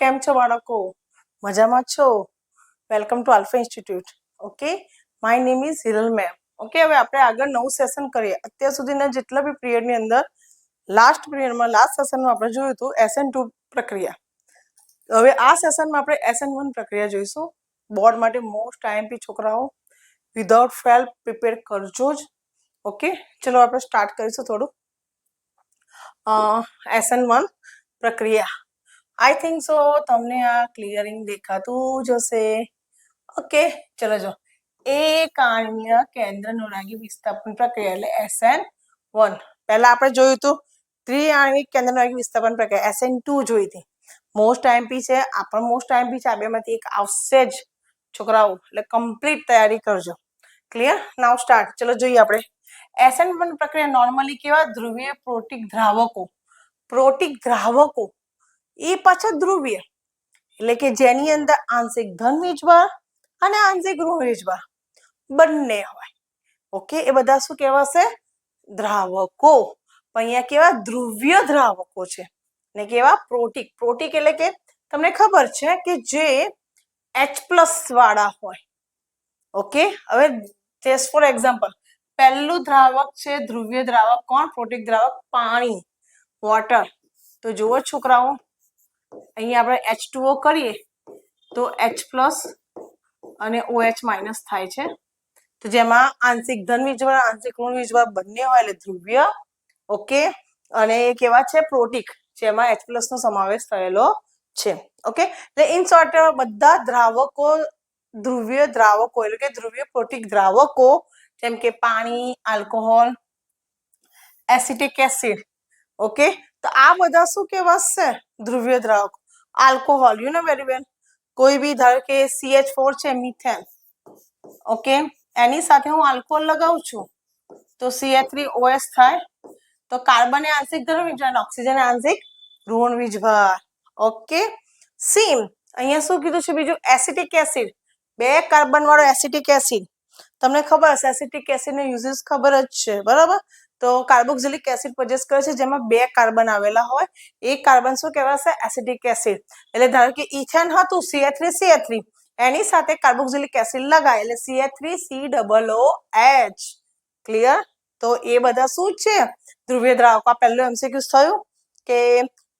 કેમ છો બાળકો? મજામાં છો? Welcome to Alpha institute okay my name is Hiral ma'am okay હવે આપણે આગળ નવું સેશન કરીએ. અત્યાર સુધીના જેટલા બી પિરિયડની અંદર લાસ્ટ પિરિયડમાં લાસ્ટ સેશનમાં આપણે જોયું હતું એસએન ટુ પ્રક્રિયા. હવે આ સેશનમાં આપણે એસએન વન પ્રક્રિયા જોઈશું. બોર્ડ માટે મોસ્ટ આઈએમપી છોકરાઓ વિધાઉટ ફેલ પ્રિપેર કરજો જ. ઓકે ચલો આપણે સ્ટાર્ટ કરીશું થોડું. એસએન વન પ્રક્રિયા. આઈ થિંક સો તમને આ ક્લિયરિંગ દેખાતું જ હશે ઓકે ચલો જો એકાણ્ય કેન્દ્ર નુરાગી વિસ્થાપન પ્રક્રિયા એટલે એસએન વન પહેલા આપણે જોયું હતું ત્રિઆણ્વિક કેન્દ્ર નુરાગી વિસ્થાપન પ્રક્રિયા એસએન ટુ જોઈ હતી મોસ્ટ આઈએમપી છે આ પણ મોસ્ટ આઈએમપી છે આ બેમાંથી એક આવશે જ છોકરાઓ એટલે કમ્પ્લીટ તૈયારી કરજો ક્લિયર નાવ સ્ટાર્ટ ચલો જોઈએ આપણે એસએન વન પ્રક્રિયા નોર્મલી કેવા ધ્રુવીય પ્રોટિક દ્રાવકો પ્રોટિક દ્રાવકો એ પાછા ધ્રુવીય. એટલે કે જેની અંદર આંશિક ધન વીજભાર અને આંશિક ઋણ વીજભાર બંને હોય. ઓકે, એ બધા શું કહેવાશે? દ્રાવકો. અહીંયા કેવા? ધ્રુવ્ય દ્રાવકો છે. ને કેવા? પ્રોટીક. પ્રોટિક એટલે કે તમને ખબર છે કે જે એચ પ્લસ વાળા હોય. ઓકે, હવે જસ્ટ ફોર એક્ઝામ્પલ પહેલું દ્રાવક છે ધ્રુવ્ય દ્રાવક કોણ? પ્રોટિક દ્રાવક પાણી. વોટર તો જુઓ છોકરાઓ અહીંયા આપણે એચ ટુઓ કરીએ, તો એચ પ્લસ અને ઓ એચ માઇનસ થાય છે. તો જેમાં આંશિક ધન વીજભાર આંશિક ઋણ વીજભાર બંને હોય એટલે ધ્રુવ્ય, ઓકે? અને એ કેવા છે? પ્રોટિક, જેમાં એચ પ્લસ નો સમાવેશ થયેલો છે, ઓકે? એટલે ઇન શોર્ટ બધા દ્રાવકો ધ્રુવ્ય દ્રાવકો, એટલે કે ધ્રુવ્ય પ્રોટીક દ્રાવકો, જેમ કે પાણી આલ્કોહોલ એસિટિક એસિડ ઓકે? તો આ બધા શું કહેવાશે ધ્રુવ્ય દ્રાવકો alcohol you know very well કોઈ બી ધારો કે સીએચ ફોર છે મિથેન ઓકે એની સાથે હું આલ્કોહોલ લગાવું છું તો સીએચ થ્રી ઓએસ થાય તો કાર્બન એ આંશિક ધન વીજભાર અને ઓક્સિજન આંશિક ઋણ વીજભાર ઓકે સીમ અહીંયા શું કીધું છે બીજું એસિટિક એસિડ બે કાર્બન વાળો એસિટિક એસિડ તમને ખબર હશે એસિટિક એસિડ નો યુઝિસ ખબર જ છે બરાબર તો કાર્બોક્સિલિક એસિડ પજેસ કરે છે, જેમાં બે કાર્બન આવેલા હોય. એક કાર્બન શું કહેવાશે? Acidic acid. એટલે ધારો કે ઇથેન હતું સીએ થ્રી સીએ થ્રી એની સાથે કાર્બોક્સિલિક એસિડ લગાય, એટલે CH three C double O H clear તો એ બધા શું છે? ધ્રુવીય દ્રાવકો. આ પહેલું એમસીક્યુ થયું કે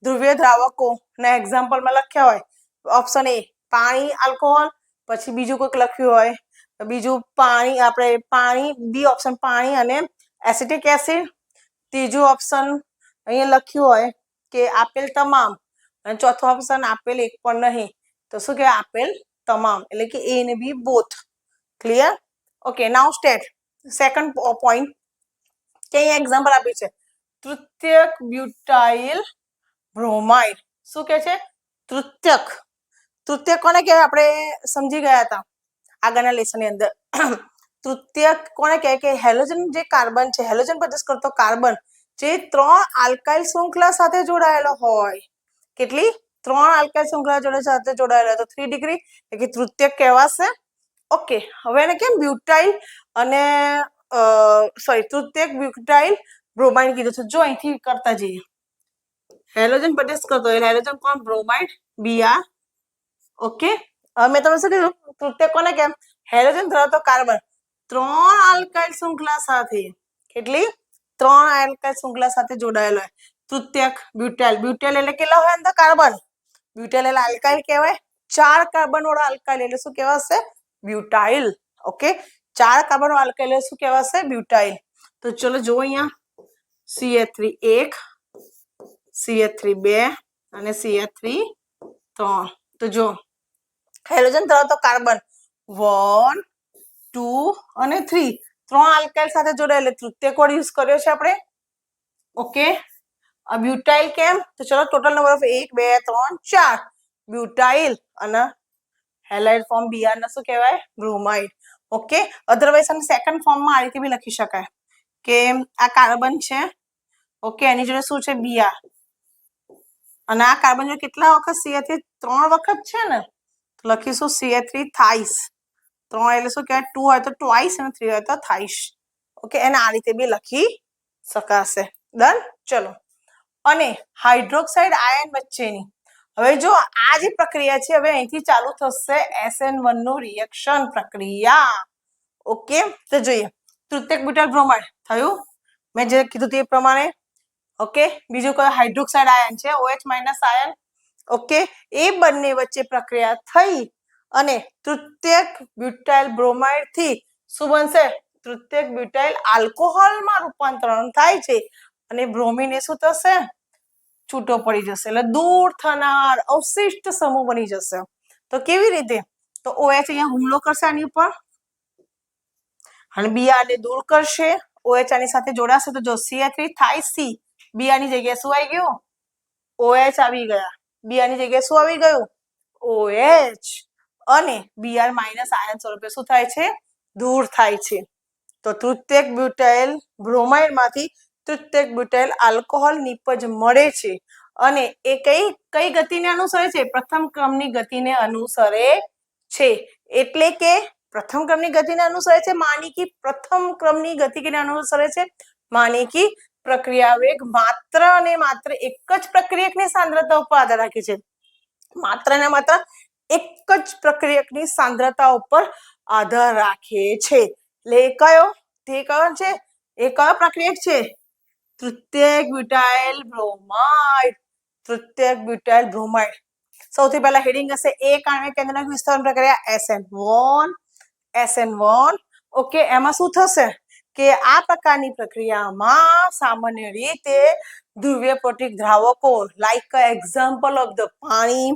ધ્રુવીય દ્રાવકો. ના એક્ઝામ્પલમાં લખ્યા હોય. ઓપ્શન એ પાણી આલ્કોહોલ પછી બીજું કોઈક લખ્યું હોય. બીજું પાણી, આપણે પાણી બી ઓપ્શન પાણી અને એસિટિક એસિડ. ત્રીજું ઓપ્શન અહીંયા લખ્યું હોય કે આપેલ તમામ, અને ચોથું ઓપ્શન આપેલ એક પણ નહીં. તો શું કહેવાય? આપેલ તમામ, એટલે કે એ ને B both clear okay now state second point કે અહીંયા એક્ઝામ્પલ આપ્યું છે. તૃતીયક બ્યુટાઇલ બ્રોમાઇડ શું કે છે? તૃતીયક. તૃતીયક કોને કહેવાય? આપણે સમજી ગયા હતા આગળના લેસનની અંદર. તૃતીયક કોને કહેવાય કે હેલોજન જે કાર્બન છે, હેલોજન પર કરતો કાર્બન, જે ત્રણ આલ્કાઇલ શૃંખલા સાથે જોડાયેલો હોય, કેટલી? ત્રણ આલ્કાઇલ શૃંખલા જોડે સાથે જોડાયેલો તો થ્રી ડિગ્રી એટલે કે તૃતીય કહેવાશે. ઓકે હવે એને કેમ બ્યુટાઇલ અને સોરી તૃતીયક બ્યુટાઇલ બ્રોમાઇડ કીધું છે? જો અહીંથી કરતા જઈએ. હેલોજન પ્રદેશ કરતો એટલે હેલોજન કોણ? બ્રોમાઇડ બીઆર ઓકે હવે મેં તમને શું કીધું? તૃતીય કોને કેમ? હેલોજન ધરાવતો કાર્બન. ત્રણ આલ્કાઇલ શૃંખલા સાથે. કેટલી? ત્રણ આલ્કાઇલ શૃંખલા સાથે જોડાયેલો હોય. તૃતીયક બ્યુટેલ બ્યુટેલ એટલે કેટલા હોય અંદર? કાર્બન. બ્યુટેલ એટલે આલ્કાઇલ કહેવાય. ચાર કાર્બન વાળો આલ્કાઇલ એટલે શું કહેવાશે? બ્યુટાઇલ. ઓકે? ચાર કાર્બન વાળો આલ્કાઇલ એટલે શું કહેવાશે? બ્યુટાઇલ. તો ચલો જો અહીંયા. સીએ થ્રી એક સીએ થ્રી બે અને સીએ થ્રી ત્રણ. તો જો. હાઇડ્રોજન ધરાવતો કાર્બન વન ટુ અને થ્રી ત્રણ આલ્કાઇલ સાથે જોડાયેલ તૃતીય કોડ યુઝ કર્યો છે આપણે ઓકે બ્યુટાઇલ કેમ તો ચલો ટોટલ નંબર ઓફ એક બે ત્રણ ચાર બ્યુટાઇલ અને હેલાઇડ ફોર્મ બીઆર ને શું કહેવાય બ્રોમાઇડ ઓકે અધરવાઇઝ અને સેકન્ડ ફોર્મમાં આ રીતે બી લખી શકાય કે આ કાર્બન છે ઓકે એની જોડે શું છે બીઆર અને આ કાર્બન જોડે કેટલા વખત સીએ ત્રણ વખત છે ને લખીશું સીએ થ્રી થાઈસ ત્રણ એટલે શું કહેવાય ટુ હોય તો ટ્વાઇસ અને થ્રી હોય તો થાઈસ ઓકે એને આ રીતે બી લખી શકાશે ડન ચલો અને હાઇડ્રોક્સાઇડ આયન વચ્ચેની હવે જો આ જે પ્રક્રિયા છે હવે અહીંથી ચાલુ થશે એસએન વનનું રિએક્શન પ્રક્રિયા ઓકે તો જોઈએ તૃતીયક બ્યુટાઇલ બ્રોમાઇડ થયું મેં જે કીધું તે પ્રમાણે ઓકે બીજું કયો હાઇડ્રોક્સાઇડ આયન છે OH માઇનસ આયન ઓકે એ બંને વચ્ચે પ્રક્રિયા થઈ અને તૃતીયક બ્યુટાઇલ બ્રોમાઇડથી શું બનશે? તૃતીયક બ્યુટાઇલ આલ્કોહોલમાં રૂપાંતરણ થાય છે અને બ્રોમીને શું થશે? છૂટો પડી જશે એટલે દૂર થનાર અવશિષ્ટ સમૂહ બની જશે. તો કેવી રીતે? તો ઓએચ અહીંયા હુમલો કરશે આની ઉપર. અને બીઆર ને દૂર કરશે. ઓએચ આની સાથે જોડાશે તો જો CH3 થાય સી બીઆરની જગ્યાએ શું આવી ગયું? ઓએચ આવી ગયા. બીઆરની જગ્યાએ શું આવી ગયું? OH. અને બીઆર માઇનસ આયન સ્વરૂપે શું થાય છે? દૂર થાય છે. તો તૃતીયક બ્યુટાઇલ બ્રોમાઇડમાંથી તૃતીયક બ્યુટાઇલ આલ્કોહોલ નિપજ મળે છે. અને એ કઈ કઈ ગતિને અનુસરે છે? પ્રથમ ક્રમની ગતિને અનુસરે છે. એટલે કે પ્રથમ ક્રમની ગતિને અનુસરે છે માની કી પ્રથમ ક્રમની ગતિ કેને અનુસરે છે. માની કી પ્રક્રિયા વેગ માત્ર અને માત્ર એક જ પ્રક્રિયકની સાંદ્રતા ઉપર આધાર રાખે છે. માત્ર ને માત્ર એક જ પ્રક્રિયકની સાંદ્રતા ઉપર આધાર રાખે છે. એટલે એ કયો? તે કયો છે? એ કયો પ્રક્રિયક છે? તૃતીયક બ્યુટાઇલ બ્રોમાઇડ તૃતીયક બ્યુટાઇલ બ્રોમાઇડ સૌથી પહેલા હેડિંગ હશે એ કારણે કેન્દ્રક વિસ્તરણ પ્રક્રિયા SN1 SN1 ઓકે એમાં શું થશે? કે આ પ્રકારની પ્રક્રિયામાં સામાન્ય રીતે ધ્રુવીય પ્રોટીક દ્રાવકો લાઈક એક્ઝામ્પલ ઓફ ધ પાણી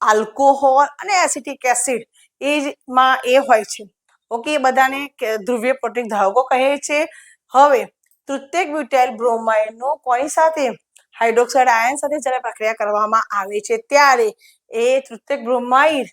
આલ્કોહોલ અને એસિટિક એસિડ એ માં એ હોય છે. ઓકે એ બધાને ધ્રુવીય પ્રોટીક દ્રાવકો કહે છે. હવે તૃતીયક બ્યુટાઇલ બ્રોમાઇડનો કોની સાથે? હાઇડ્રોક્સાઇડ આયન સાથે જ્યારે પ્રક્રિયા કરવામાં આવે છે ત્યારે એ તૃતીયક બ્રોમાઇડ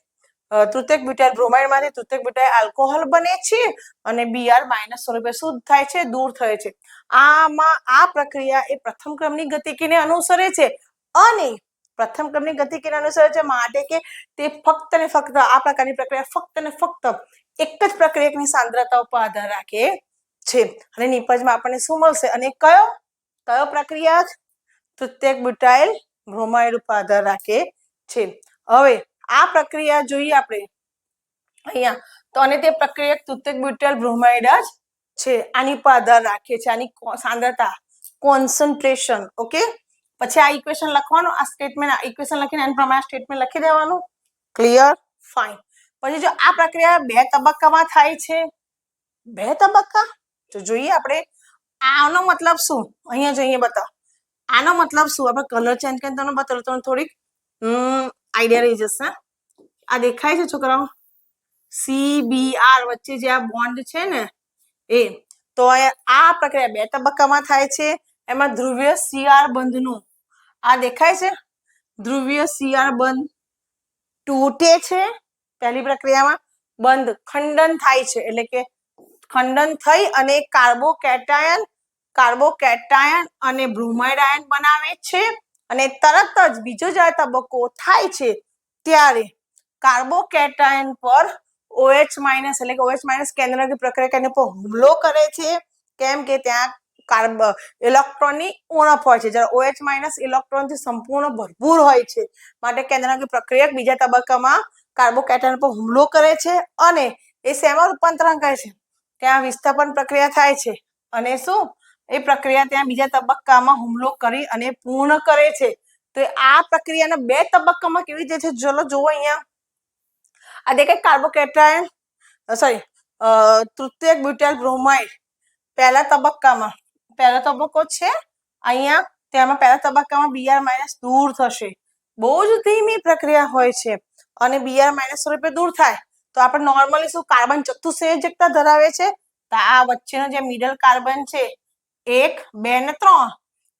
અ, તૃતીયક બ્યુટાઇલ બ્રોમાઇડમાંથી તૃતીયક બ્યુટાઇલ આલ્કોહોલ બને છે અને બીઆર માઇનસ સ્વરૂપે શું થાય છે દૂર થાય છે. આમાં આ પ્રક્રિયા એ પ્રથમ ક્રમની ગતિકીને અનુસરે છે અને પ્રથમ ક્રમની ગતિકીને અનુસરે છે? માટે કે તે ફક્ત ને ફક્ત આ પ્રકારની પ્રક્રિયા ફક્ત ને ફક્ત એક જ પ્રક્રિયકની સાંદ્રતા ઉપર આધાર રાખે છે. અને નિપજમાં આપણને શું મળશે? અને કયો? કયો પ્રક્રિયા તૃત્યક બ્યુટાઇલ બ્રોમાઇડ ઉપર આધાર રાખે છે. હવે આ પ્રક્રિયા જોઈએ આપણે. અહીંયા તો અને તે પ્રક્રિયક તૃત્યક બ્યુટાઇલ બ્રોમાઇડ જ છે. આની પર આધાર રાખે છે. આની સાંદ્રતા કોન્સન્ટ્રેશન ઓકે પછી આ ઇક્વેશન લખવાનું, આ સ્ટેટમેન્ટ ઇક્વેશન લખીને એના પ્રમાણે સ્ટેટમેન્ટ લખી દેવાનું. ક્લિયર ફાઇન પછી જો આ પ્રક્રિયા બે તબક્કામાં થાય છે. બે તબક્કા? તો જોઈએ આપણે આનો મતલબ શું? અહીંયા જોઈએ બતાવો. આનો મતલબ શું? આપણે કલર ચેન્જ કરીને તમને બતાવો. તમને થોડીક આઈડિયા રહી જશે. આ દેખાય છે છોકરાઓ? સી બી આર વચ્ચે જે આ બોન્ડ છે ને, એ, તો આ પ્રક્રિયા બે તબક્કામાં થાય છે. એમાં ધ્રુવીય સીઆર બંધનું આ દેખાય છે? ધ્રુવીય સીઆર બંધ તૂટે છે. પહેલી પ્રક્રિયામાં બંધ ખંડન થાય છે. એટલે કે ખંડન થઈ અને કાર્બોકેટાયન કાર્બોકેટાયન અને બ્રોમાઇડ આયન બનાવે છે. અને તરત જ બીજો જ્યારે તબક્કો થાય છે ત્યારે કાર્બોકેટાયન પર ઓએચ માઇનસ, એટલે કે ઓએચ માઇનસ કેન્દ્રની પ્રક્રિયા કેન્દ્ર પર હુમલો કરે છે. કેમ કે ત્યાં કાર્બ ઇલેક્ટ્રોનની ઉણપ હોય છે. જ્યારે ઓએચ માઇનસ ઇલેક્ટ્રોનથી સંપૂર્ણ ભરપૂર હોય છે. માટે કેન્દ્રની પ્રક્રિયક બીજા તબક્કામાં કાર્બોકેટન પર હુમલો કરે છે અને એ શેમાં રૂપાંતરણ કરે છે? ત્યાં વિસ્થાપન પ્રક્રિયા થાય છે. અને શું? એ પ્રક્રિયા ત્યાં બીજા તબક્કામાં હુમલો કરી અને પૂર્ણ કરે છે. તો આ પ્રક્રિયાના બે તબક્કામાં કેવી રીતે છે? ચલો જુઓ અહીંયા. આ દેખાય કાર્બોકેટાયન સોરી તૃતીયક બ્યુટાઇલ બ્રોમાઇડ પહેલા તબક્કામાં. પહેલો તબક્કો છે. અહીંયા તેમાં પહેલા તબક્કામાં બીઆર માઇનસ દૂર થશે. બહુ જ ધીમી પ્રક્રિયા હોય છે અને બીઆર માઇનસ સ્વરૂપે દૂર થાય. તો આપણે નોર્મલી શું કાર્બન ચતુઃસંયોજકતા ધરાવે છે? તો આ વચ્ચેનો જે મિડલ કાર્બન છે, એક, બે ને ત્રણ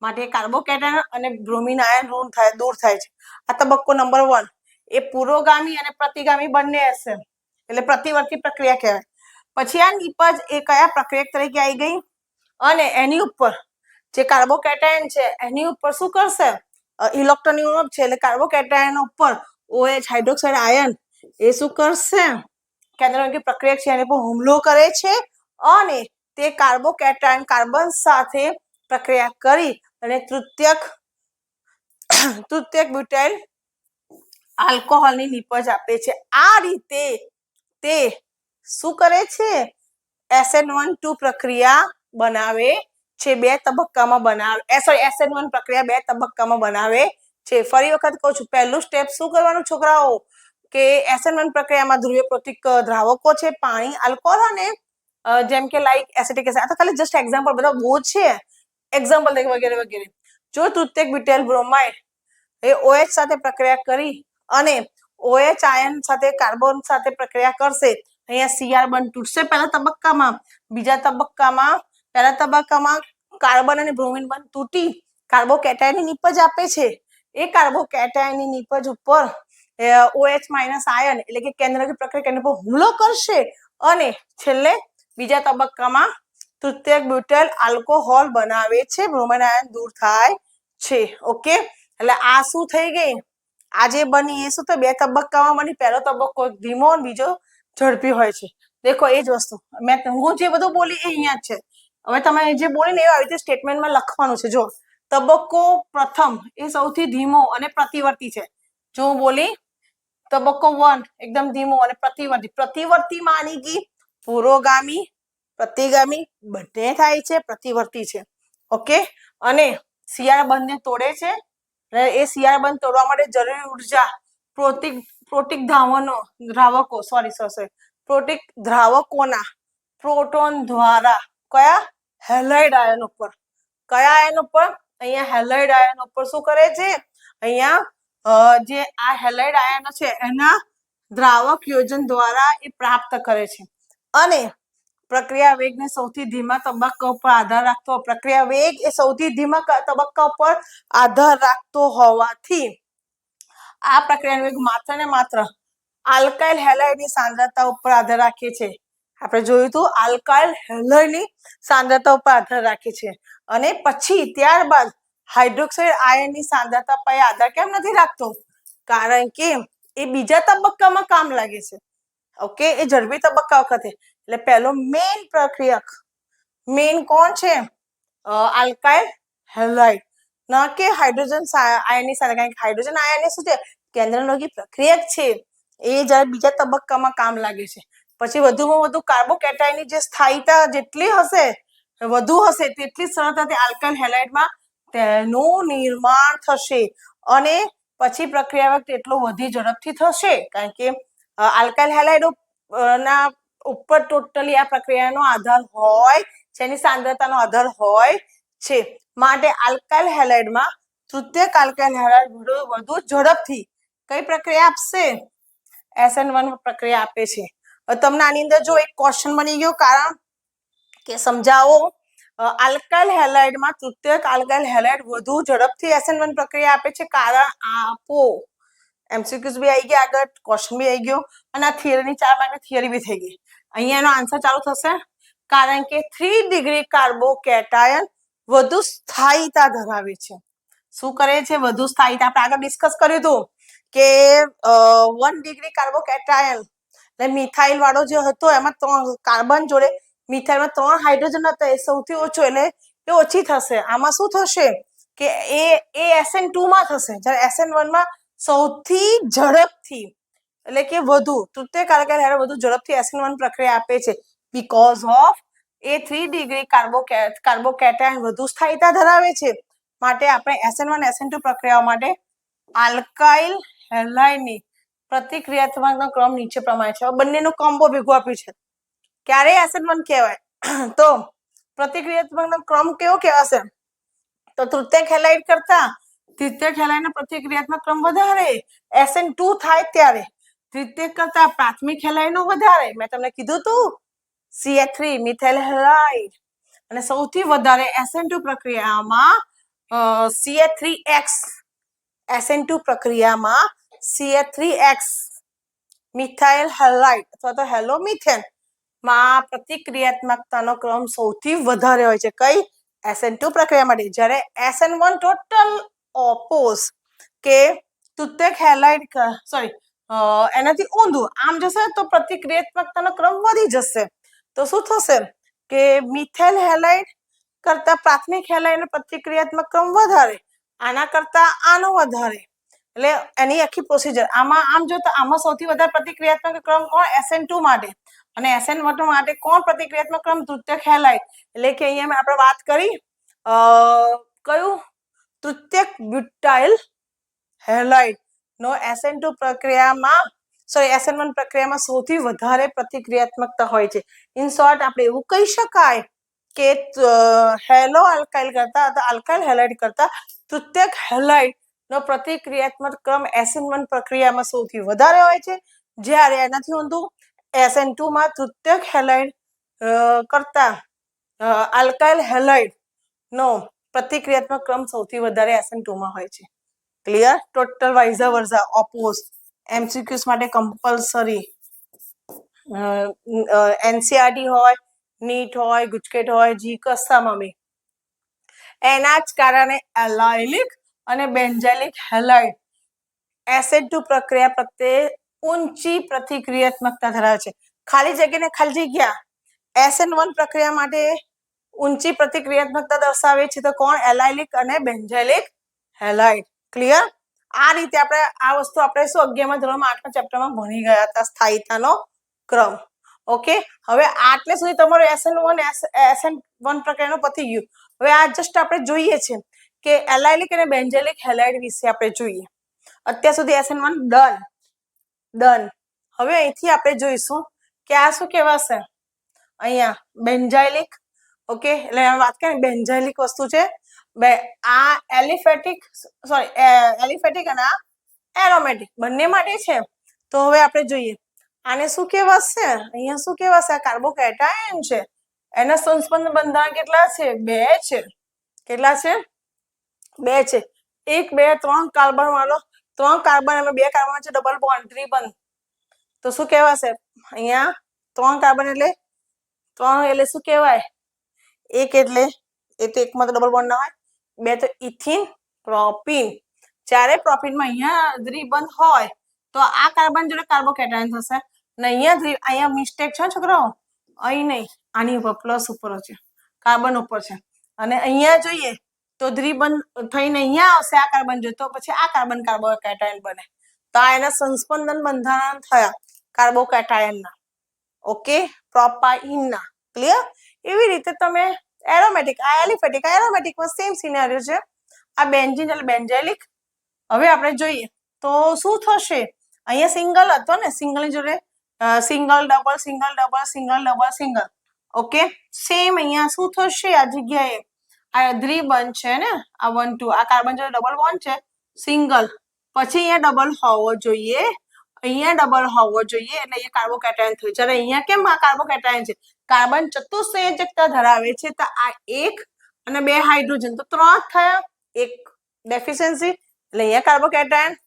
માટે કાર્બોકેટાયન અને બ્રોમિન આયન ઋણ થાય, દૂર થાય છે. આ તબક્કો નંબર વન એ પુરોગામી અને પ્રતિગામી બંને હશે. એટલે પ્રતિવર્તી પ્રક્રિયા કહેવાય. પછી આ નિપજ એ કયા પ્રક્રિયક તરીકે આવી ગઈ? અને એની ઉપર જે કાર્બોકેટાયન છે, એની ઉપર શું કરશે? ઇલેક્ટ્રોનની ઉણપ છે, એટલે કાર્બોકેટાયન ઉપર ઓએચ હાઇડ્રોક્સાઇડ આયન એ શું કરશે? કેન્દ્રની પ્રક્રિયા છે, એની પર હુમલો કરે છે અને તે કાર્બોકેટાયન કાર્બન સાથે પ્રક્રિયા કરી અને તૃતીયક તૃતીયક બ્યુટાઇલ આલ્કોહોલની નીપજ આપે છે. આ રીતે તે શું કરે છે? એસએન વન ટુ પ્રક્રિયા બનાવે છે, બે તબક્કામાં બનાવે. સોરી એસએન વન પ્રક્રિયા બે તબક્કામાં બનાવે છે. ફરી વખત કહું છું, પહેલું સ્ટેપ શું કરવાનું છોકરાઓ? કે એસએન વન પ્રક્રિયામાં ધ્રુવીય પ્રતિક દ્રાવકો છે, પાણી, આલ્કોહોલ અને જેમ કે લાઈક એસિટિક એસિડ આ તો ખાલી જસ્ટ એક્ઝામ્પલ બધા બહુ છે. એક્ઝામ્પલ વગેરે વગેરે. જો તૃતીયક બ્યુટેલ બ્રોમાઇડ એ ઓએચ સાથે પ્રક્રિયા કરી અને ઓએચ આયન સાથે કાર્બન સાથે પ્રક્રિયા કરશે, અહીંયા સીઆર બન તૂટશે પહેલા તબક્કામાં. બીજા તબક્કામાં પહેલા તબક્કામાં કાર્બન અને બ્રોમિન બંધ તૂટી, કાર્બોકેટાયનની નીપજ આપે છે. એ કાર્બોકેટાયનની નીપજ ઉપર ઓએચ માઇનસ આયન એટલે કે કેન્દ્રકી પ્રક્રિયા કેન્દ્ર પર હુમલો કરશે. અને છેલ્લે બીજા તબક્કામાં તૃતીય બ્યુટેલ આલ્કોહોલ બનાવે છે. બ્રોમિન આયન દૂર થાય છે. ઓકે એટલે આ શું થઈ ગઈ? આજે બની એ શું? તો બે તબક્કામાં બની. પહેલો તબક્કો ધીમો બીજો ઝડપી હોય છે. દેખો એ જ વસ્તુ. મેં હું જે બધું બોલી એ અહીંયા જ છે. હવે તમે જે બોલીને એ આવી રીતે સ્ટેટમેન્ટમાં લખવાનું છે, જો તબક્કો પ્રથમ એ સૌથી ધીમો અને પ્રતિવર્તી છે. જો હું બોલી, તબક્કો વન એકદમ ધીમો અને પ્રતિવર્તી. પ્રતિવર્તી માની ગઈ પુરોગામી, પ્રતિગામી બંને થાય છે, પ્રતિવર્તી છે. ઓકે અને શિયાળ બંધને તોડે છે. એ શિયાળ બંધ તોડવા માટે જરૂરી ઊર્જા પ્રોટીક પ્રોટીક ધાવનો દ્રાવકો સોરી સોરી પ્રોટીક દ્રાવકોના, પ્રોટોન દ્વારા, કયા? હેલાઇડ આયન ઉપર. કયા આયન ઉપર? અહીંયા હેલાઇડ આયન ઉપર શું કરે છે? અહીંયા જે આ હેલાઇડ આયનો છે, એના દ્રાવક યોજન દ્વારા એ પ્રાપ્ત કરે છે. અને પ્રક્રિયા વેગને સૌથી ધીમા તબક્કા ઉપર આધાર રાખતો પ્રક્રિયા વેગ એ સૌથી ધીમા તબક્કા ઉપર આધાર રાખતો હોવાથી આ પ્રક્રિયાનો વેગ માત્ર ને માત્ર આલ્કાઇલ હેલાઇડની સાંદ્રતા ઉપર આધાર રાખે છે. આપણે જોયું હતું, આલ્કાઇલ હેલાઇડની સાંદ્રતા ઉપર આધાર રાખે છે. અને પછી ત્યારબાદ હાઇડ્રોક્સાઇડ આયનની સાંદ્રતા પર આધાર કેમ નથી રાખતો? કારણ કે એ બીજા તબક્કામાં કામ લાગે છે. ઓકે, એ ઝડપી તબક્કા વખતે. એટલે પહેલો મેઇન પ્રક્રિયક. મેઇન કોણ છે? Alkyl halide. ન કે હાઇડ્રોજન આયનની સાથે, કારણ કે હાઇડ્રોજન આયન શું છે? કેન્દ્રલોગી પ્રક્રિયક છે, એ જ્યારે બીજા તબક્કામાં કામ લાગે છે. પછી વધુમાં વધુ કાર્બોકેટાઇનની જે સ્થાયીતા જેટલી હશે, વધુ હશે તેટલી સરળતાથી આલ્કાઇલ હેલાઇડમાં તેનું નિર્માણ થશે અને પછી પ્રક્રિયા વખતે એટલો વધી ઝડપથી થશે, કારણ કે આલ્કાઇલ હેલાઇડ ના ઉપર ટોટલી આ પ્રક્રિયાનો આધાર હોય, જેની સાંદ્રતાનો આધાર હોય છે. માટે આલ્કાઇલ હેલાઇડમાં તૃતીય આલ્કાઇલ હેલાઇડ વધુ ઝડપથી કઈ પ્રક્રિયા આપશે? એસએન વન પ્રક્રિયા આપે છે. તમને આની અંદર જો એક ક્વેશ્ચન બની ગયો, કારણ કે સમજાવો આલ્કાઇલ હેલાઇડમાં તૃતીયક આલ્કાઇલ હેલાઇડ વધુ ઝડપથી એસએન વન પ્રક્રિયા આપે છે, કારણ આપો. એમસીક્યુઝ બી આવી ગયા આગળ ક્વેશ્ચન બી આવી ગયો, અને આ થિયરીની ચાર માર્કની થિયરી બી થઈ ગઈ. અહીંયા એનો આન્સર ચાલુ થશે, કારણ કે થ્રી ડિગ્રી કાર્બોકેટાયન વધુ સ્થાયીતા ધરાવે છે. શું કરે છે? વધુ સ્થાયીતા. આપણે આગળ ડિસ્કસ કર્યું હતું કે વન ડિગ્રી કાર્બોકેટાયન એટલે મિથાઇલ વાળો જે હતો, એમાં ત્રણ કાર્બન જોડે મિથાઇલમાં ત્રણ હાઇડ્રોજન હતા, એ સૌથી ઓછો એટલે એ ઓછી થશે. આમાં શું થશે કે એ એ એસએનમાં થશે, જ્યારે એસએનમાં સૌથી ઝડપથી, એટલે કે વધુ તૃતીય કાર્બન હેરે વધુ ઝડપથી એસએન વન પ્રક્રિયા આપે છે because of a three degree કાર્બોકે carbocation વધુ સ્થાયીતા ધરાવે છે. માટે આપણે એસએન વન એસએન ટુ પ્રક્રિયાઓ માટે આલ્કાઇલ હેલાઇડની પ્રતિક્રિયાત્મકનો ક્રમ નીચે પ્રમાણે છે. બંનેનું કોમ્બો ભેગું આપ્યું છે. ક્યારે એસેન વન કહેવાય. તો પ્રતિક્રિયાત્મકનો ક્રમ કેવો કહેવાશે? તો તૃતીય ખેલાઈડ કરતા તૃતીય હેલાઇડનો પ્રતિક્રિયાત્મક ક્રમ વધારે. એસએન ટુ થાય ત્યારે તૃતીય કરતા પ્રાથમિક હેલાઇડનો વધારે. મેં તમને કીધું તું સીએ થ્રી મિથેલ હેલાઇડ અને સૌથી વધારે એસએન ટુ પ્રક્રિયામાં CH three X SN two પ્રક્રિયામાં CH three X methyl halide અથવા તો હેલોમિથેનમાં પ્રતિક્રિયાત્મકતાનો ક્રમ સૌથી વધારે હોય છે. કઈ? એસએન ટુ પ્રક્રિયા માટે. જ્યારે એસએન વન ટોટલ ઓપોઝ કે તૃતીયક હેલાઇડ સોરી એનાથી ઊંધું. આમ જશે તો પ્રતિક્રિયાત્મકતાનો ક્રમ વધી જશે. તો શું થશે? કે મિથેલ હેલાઇડ કરતા પ્રાથમિક હેલાઇડનો પ્રતિક્રિયાત્મક ક્રમ વધારે. આના કરતા આનો વધારે. એટલે એની આખી પ્રોસિજર આમાં, આમ જો આમાં સૌથી વધારે પ્રતિક્રિયાત્મક ક્રમ કોણ? એસએન ટુ માટે. અને એસએન વન માટે કોણ પ્રતિક્રિયાત્મક ક્રમ? તૃતીય હેલાઇટ એટલે કે અહીંયા આપણે વાત કરી કયું? તૃતીયક બ્યુટાઇલ હેલાઇટ નો એસએન ટુ પ્રક્રિયામાં સોરી એસએન વન પ્રક્રિયામાં સૌથી વધારે પ્રતિક્રિયાત્મકતા હોય છે. ઇન શોર્ટ આપણે એવું કહી શકાય કે હેલો આલ્કાઇલ કરતા અથવા આલ્કાઇલ હેલાઇટ કરતા તૃતીયક હેલાઇટ નો પ્રતિક્રિયાત્મક ક્રમ એસએન વન પ્રક્રિયામાં સૌથી વધારે હોય છે. જ્યારે એનાથી ઊંધું એસએન ટુ માં તૃતીયક હેલાઇડ કરતા આલ્કાઇલ હેલાઇડ નો પ્રતિક્રિયાત્મક ક્રમ સૌથી વધારે એસએન ટુ માં હોય છે. Clear? Total vice versa oppose MCQs માટે કમ્પલસરી એનસીઆરટી હોય, નીટ હોય, ગુજકેટ હોય, જી કસ્સામાં બી. એના જ કારણે એલાઇલિક અને બેન્ઝેલિક હેલાઇડ એસિડ ટુ પ્રક્રિયા પ્રત્યે ઊંચી પ્રતિક્રિયાત્મકતા ધરાવે છે. ખાલી જગ્યાને ખાલી જગ્યા. એસએન વન પ્રક્રિયા માટે ઊંચી પ્રતિક્રિયાત્મકતા દર્શાવે છે તો કોણ? એલાઇલિક અને બેન્ઝેલિક હેલાઇડ. ક્લિયર આ રીતે આપણે આ વસ્તુ આપણે શું અગિયારમાં ધોરણમાં આઠમા ચેપ્ટરમાં ભણી ગયા હતા સ્થાયીતાનો ક્રમ. ઓકે હવે આટલે સુધી તમારું એસએન વન એસએન વન પ્રક્રિયાનું પતી ગયું. હવે આ જસ્ટ આપણે જોઈએ છે. કે એલાઇલિક અને બેન્જેલિક હેલાઇડ વિશે આપણે જોઈએ. અત્યાર સુધી એસએન વન ડન ડન. હવે અહીંથી આપણે જોઈશું કે આ શું કહેવાશે. અહીંયા બેન્જાઇલિક, ઓકે, એટલે વાત કરીએ બેન્જાઇલિક વસ્તુ છે. બે, આ એલિફેટિક, સોરી એલિફેટિક અને આ એરોમેટિક, બંને માટે છે. તો હવે આપણે જોઈએ. આને શું કહેવાશે? અહીંયા શું કહેવાશે? આ કાર્બોકેટાયન છે. એના સંસ્પંદ બંધારણ કેટલા છે? બે છે. કેટલા છે? બે છે. એક, બે, ત્રણ કાર્બન વાળો, ત્રણ કાર્બન અને બે કાર્બન છે ડબલ બોન્ડ ત્રિબંધ. તો શું કહેવાશે? અહીંયા ત્રણ કાર્બન એટલે ત્રણ એટલે શું કહેવાય? એક એટલે, એ તો એકમાં તો ડબલ બોન્ડ ના હોય. બે તો ઇથિન પ્રોપિન જ્યારે પ્રોપિનમાં અહીંયા દ્વિબંધ હોય, તો આ કાર્બન જોડે કાર્બોકેટાયન થશે. ને અહીંયા અહીંયા મિસ્ટેક છે છોકરાઓ અહીં નહીં. આની ઉપર પ્લસ ઉપર છે. કાર્બન ઉપર છે. અને અહીંયા જોઈએ તો દ્વિબંધ થઈને અહીંયા આવશે, આ કાર્બન જોઈએ પછી આ કાર્બન કાર્બોકેટાયન બને. તો આ એના સંસ્પંદન બંધારણ થયા, કાર્બોકેટાયનના. ઓકે? પ્રોપાઇનના ક્લિયર એવી રીતે તમે એરોમેટિક આ એલિફેટિક આ એરોમેટિકમાં સેમ સિનેરિયો છે. આ બેન્ઝિન એટલે બેન્ઝેલિક હવે આપણે જોઈએ, તો શું થશે? અહીંયા સિંગલ હતો ને સિંગલની જોડે single double single double single double single okay? Same અહીંયા શું થશે? આ જગ્યાએ આ દ્વિબંધ છે ને? આ વન ટુ આ કાર્બન જોડે ડબલ બોન્ડ છે સિંગલ પછી અહીંયા ડબલ હોવો જોઈએ. અહીંયા ડબલ હોવો જોઈએ એટલે અહીંયા કાર્બોકેટાયન થયું જ્યારે અહીંયા કેમ આ કાર્બોકેટાયન છે? કાર્બન ચતુસંયોજકતા ધરાવે છે. તો આ એક અને બે હાઇડ્રોજન તો ત્રણ થયા. એક ડેફિશિયન્સી એટલે અહીંયા કાર્બોકેટાયન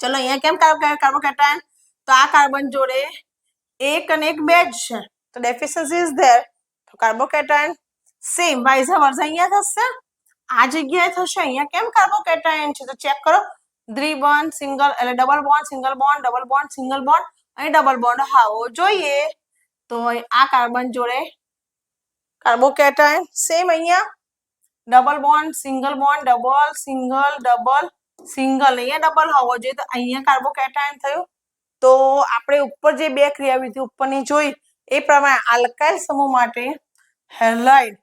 ચલો અહીંયા કેમ કાર્બોકેટાયન તો આ કાર્બન જોડે એક અને એક બે જ છે. તો ડેફિશિયન્સી ઇઝ ધેર તો કાર્બોકેટાયન સેમ વાઇઝ વર્ઝ અહીંયા થશે. આ જગ્યાએ થશે, અહીંયા કેમ કાર્બોકેટાયન છે? તો ચેક કરો. દ્વિબંધ સિંગલ એટલે double bond single bond double bond single bond અને ડબલ બોન્ડ હોવો જોઈએ. તો આ કાર્બન જોડે કાર્બોકેટાયન સેમ અહીંયા. Double bond single bond double single double single અહીંયા ડબલ હોવો જોઈએ. તો અહીંયા કાર્બોકેટાયન થયું. તો આપણે ઉપર જે બે ક્રિયાવિધિ ઉપરની જોઈ, એ પ્રમાણે આલ્કાઇલ સમૂહ માટે હેલાઇડ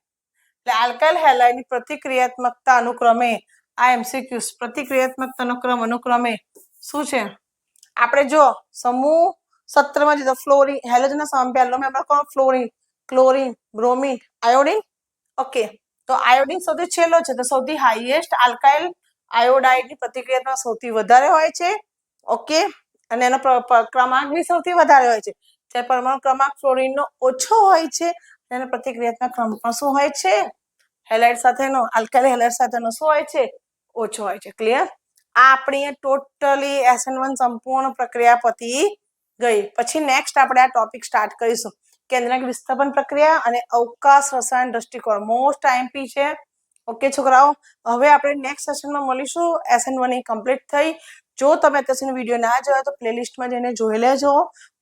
એટલે આલ્કાઇલ હેલાઇડની પ્રતિક્રિયાત્મકતા અનુક્રમે, આ એમસીક્યુસ પ્રતિક્રિયાત્મકતાનો ક્રમ અનુક્રમે શું છે? આપણે જો સમૂહ સત્રમાં જતો ફ્લોરિન હેલોજનના સમૂહ પહેલો મેં આપણે કોણ? Fluorine chlorine bromine iodine okay તો આયોડિન સૌથી છેલ્લો છે, તો સૌથી હાઈએસ્ટ આલ્કાઇલ આયોડાઇડની પ્રતિક્રિયાત્મક સૌથી વધારે હોય છે. ઓકે અને એનો ક્રમાંક બી સૌથી વધારે હોય છે. જ્યારે પરમાણુ ક્રમાંક ફ્લોરિનનો ઓછો હોય છે એનો પ્રતિક્રિયાત્મક ક્રમમાં શું હોય છે? હેલાઇડ સાથેનો આલ્કાઇલ હેલાઇડ સાથેનો શું હોય છે? ઓછો હોય છે. ક્લિયર આ આપણી ટોટલી એસએન વન સંપૂર્ણ પ્રક્રિયા પતી ગઈ. પછી નેક્સ્ટ આપણે આ ટોપિક સ્ટાર્ટ કરીશું. કેન્દ્રક વિસ્થાપન પ્રક્રિયા અને અવકાશ રસાયણ દ્રષ્ટિકોણ. મોસ્ટ આઈએમપી છે. ઓકે છોકરાઓ. હવે આપણે નેક્સ્ટ સેશનમાં મળીશું. એસએન વન એ કમ્પ્લીટ થઈ. જો તમે અત્યાર વીડિયો ના જોયો તો પ્લેલિસ્ટમાં જઈને જોઈ લેજો,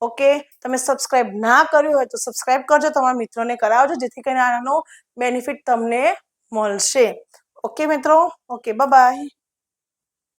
ઓકે? તમે સબસ્ક્રાઇબ ના કર્યું હોય તો સબસ્ક્રાઇબ કરજો, તમારા મિત્રોને કરાવજો, જેથી કરીને આનો બેનિફિટ તમને મળશે. ઓકે મિત્રો? Okay bye